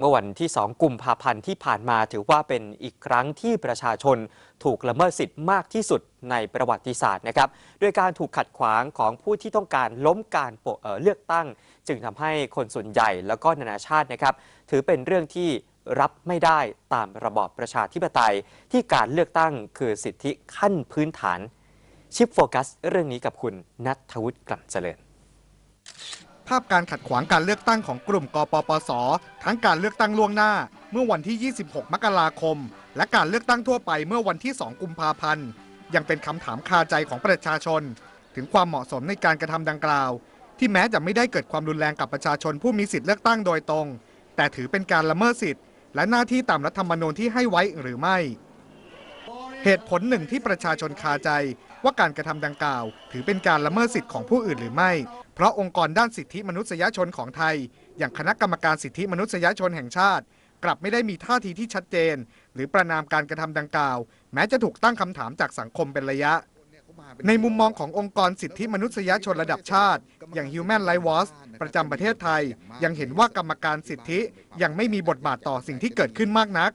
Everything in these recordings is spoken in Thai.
เมื่อวันที่ 2 กุมภาพันธ์ที่ผ่านมาถือว่าเป็นอีกครั้งที่ประชาชนถูกละเมิดสิทธิ์มากที่สุดในประวัติศาสตร์นะครับด้วยการถูกขัดขวางของผู้ที่ต้องการล้มการเเลือกตั้ง จึงทำให้คนส่วนใหญ่แล้วก็นานาชาตินะครับ ถือเป็นเรื่องที่รับไม่ได้ตามระบอบประชาธิปไตย ที่การเลือกตั้งคือสิทธิขั้นพื้นฐาน ชิปโฟกัส เรื่องนี้กับคุณนัทวุฒิกลั่นเจริญ ภาพการขัดขวางการเลือกตั้งของกลุ่มกปปส ทั้งการเลือกตั้งล่วงหน้า เมื่อวันที่ 26 มกราคม และการเลือกตั้งทั่วไปเมื่อวันที่ 2 กุมภาพันธ์ ยังเป็นคำถามคาใจของประชาชน ถึงความเหมาะสมในการกระทำดังกล่าว ที่แม้จะไม่ได้เกิดความรุนแรงกับประชาชนผู้มีสิทธิเลือกตั้งโดยตรง แต่ถือเป็นการละเมิดสิทธิ์และหน้าที่ตามรัฐธรรมนูญที่ให้ไว้หรือไม่ เหตุผลหนึ่งที่ประชาชนคาใจ ว่าการกระทำดังกล่าว ถือเป็นการละเมิดสิทธิ์ของผู้อื่นหรือไม่ เพราะองค์กรด้านสิทธิมนุษยชนของไทย อย่างคณะกรรมการสิทธิมนุษยชนแห่งชาติ กลับไม่ได้มีท่าทีที่ชัดเจน หรือประนามการกระทำดังกล่าว แม้จะถูกตั้งคำถามจากสังคมเป็นระยะ ในมุมมองขององค์กรสิทธิมนุษยชนระดับชาติ อย่าง Human Rights Watch ประจำประเทศไทย ยังเห็นว่ากรรมการสิทธิยังไม่มีบทบาทต่อสิ่งที่เกิดขึ้นมากนัก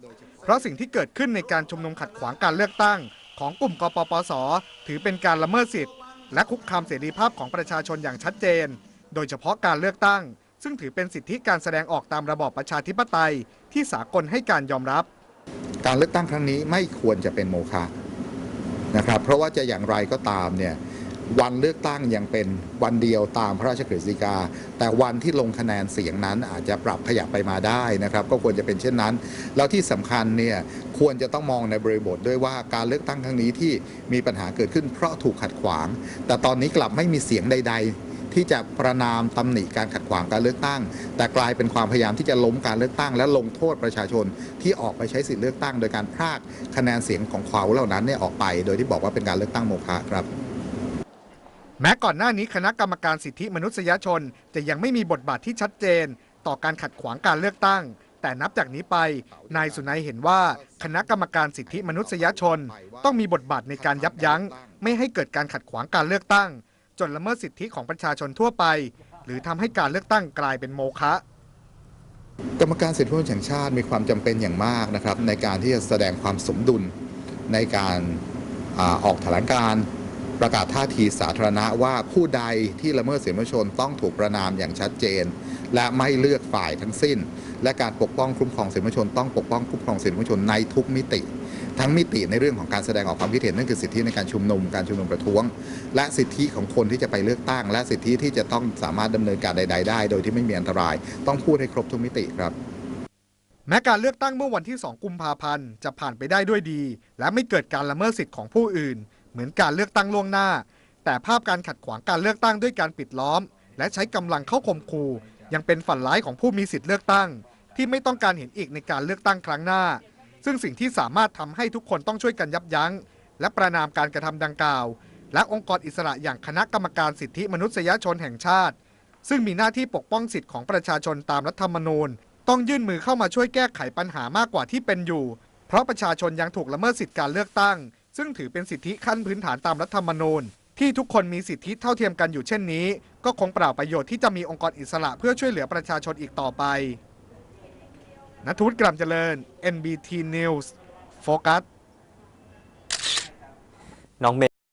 เพราะสิ่งที่เกิดขึ้นในการชุมนุมขัดขวางการเลือกตั้ง ของกลุ่มกปปส ถือเป็นการละเมิดสิทธิและคุกคามเสรีภาพของประชาชนอย่างชัดเจน โดยเฉพาะการเลือกตั้ง ซึ่งถือเป็นสิทธิการแสดงออกตามระบอบประชาธิปไตยที่สากลให้การยอมรับ การเลือกตั้งครั้งนี้ไม่ควรจะเป็นโมฆะนะครับ เพราะว่าจะอย่างไรก็ตามเนี่ย วันเลือกตั้งยังเป็นวันเดียวตามพระราชกฤษฎีกา แต่วันที่ลงคะแนนเสียงนั้นอาจจะปรับขยับไปมาได้นะครับ ก็ควรจะเป็นเช่นนั้น แล้วที่สำคัญเนี่ยควรจะต้องมองในบริบทด้วยว่าการเลือกตั้งครั้งนี้ที่มีปัญหาเกิดขึ้นเพราะถูกขัดขวาง แต่ตอนนี้กลับไม่มีเสียงใด ๆที่จะประนามตำหนิการขัดขวางการเลือกตั้ง แต่กลายเป็นความพยายามที่จะล้มการเลือกตั้ง และลงโทษประชาชนที่ออกไปใช้สิทธิเลือกตั้ง โดยการพรากคะแนนเสียงของเขาเหล่านั้นเนี่ยออกไป โดยที่บอกว่าเป็นการเลือกตั้งโมฆะครับ แม้ก่อนหน้านี้คณะกรรมการสิทธิมนุษยชน จะยังไม่มีบทบาทที่ชัดเจน ต่อการขัดขวางการเลือกตั้ง แต่นับจากนี้ไป นายสุนัยเห็นว่าคณะกรรมการสิทธิมนุษยชน ต้องมีบทบาทในการยับยั้ง ไม่ให้เกิดการขัดขวางการเลือกตั้ง จนละเมิดสิทธิของประชาชนทั่วไป หรือทำให้การเลือกตั้งกลายเป็นโมฆะกรรมการสิทธิมนุษยแห่งชาติมีความจำเป็นอย่างมากนะครับในการที่จะแสดงความสมดุลในการออกแถลงการ ประกาศท่าทีสาธารณะว่าผู้ใดที่ละเมิดสิทธิมนุษยชนต้องถูกประนามอย่างชัดเจน และไม่เลือกฝ่ายทั้งสิ้น และการปกป้องคุ้มครองสิทธิมนุษยชนต้องปกป้องคุ้มครองสิทธิมนุษยชนในทุกมิติ ทั้งมิติในเรื่องของการแสดงออกความคิดเห็นนั่นคือสิทธิในการชุมนุมการชุมนุมประท้วง และสิทธิของคนที่จะไปเลือกตั้ง และสิทธิที่จะต้องสามารถดำเนินการใด ๆ ได้ โดยที่ไม่มีอันตราย ต้องพูดให้ครบทุกมิติครับแม้การเลือกตั้งเมื่อวันที่ 2 กุมภาพันธ์ จะผ่านไปได้ด้วยดี และไม่เกิดการละเมิดสิทธิ์ของผู้อื่น เหมือนการเลือกตั้งล่วงหน้า แต่ภาพการขัดขวางการเลือกตั้งด้วยการปิดล้อม และใช้กำลังเข้าข่มขู่ยังเป็นฝันร้ายของผู้มีสิทธิ์เลือกตั้ง ที่ไม่ต้องการเห็นอีกในการเลือกตั้งครั้งหน้า ซึ่งสิ่งที่สามารถทำให้ทุกคนต้องช่วยกันยับยั้ง และประนามการกระทำดังกล่าว และองค์กรอิสระอย่างคณะกรรมการสิทธิมนุษยชนแห่งชาติ ซึ่งมีหน้าที่ปกป้องสิทธิของประชาชนตามรัฐธรรมนูญ ต้องยื่นมือเข้ามาช่วยแก้ไขปัญหามากกว่าที่เป็นอยู่ เพราะประชาชนยังถูกละเมิดสิทธิการเลือกตั้ง ซึ่งถือเป็นสิทธิขั้นพื้นฐานตามรัฐธรรมนูญ ที่ทุกคนมีสิทธิเท่าเทียมกันอยู่เช่นนี้ ก็คงเปล่าประโยชน์ที่จะมีองค์กรอิสระเพื่อช่วยเหลือประชาชนอีกต่อไปนัทวุฒิกรัมเจริญ NBT News โฟกัสน้องเม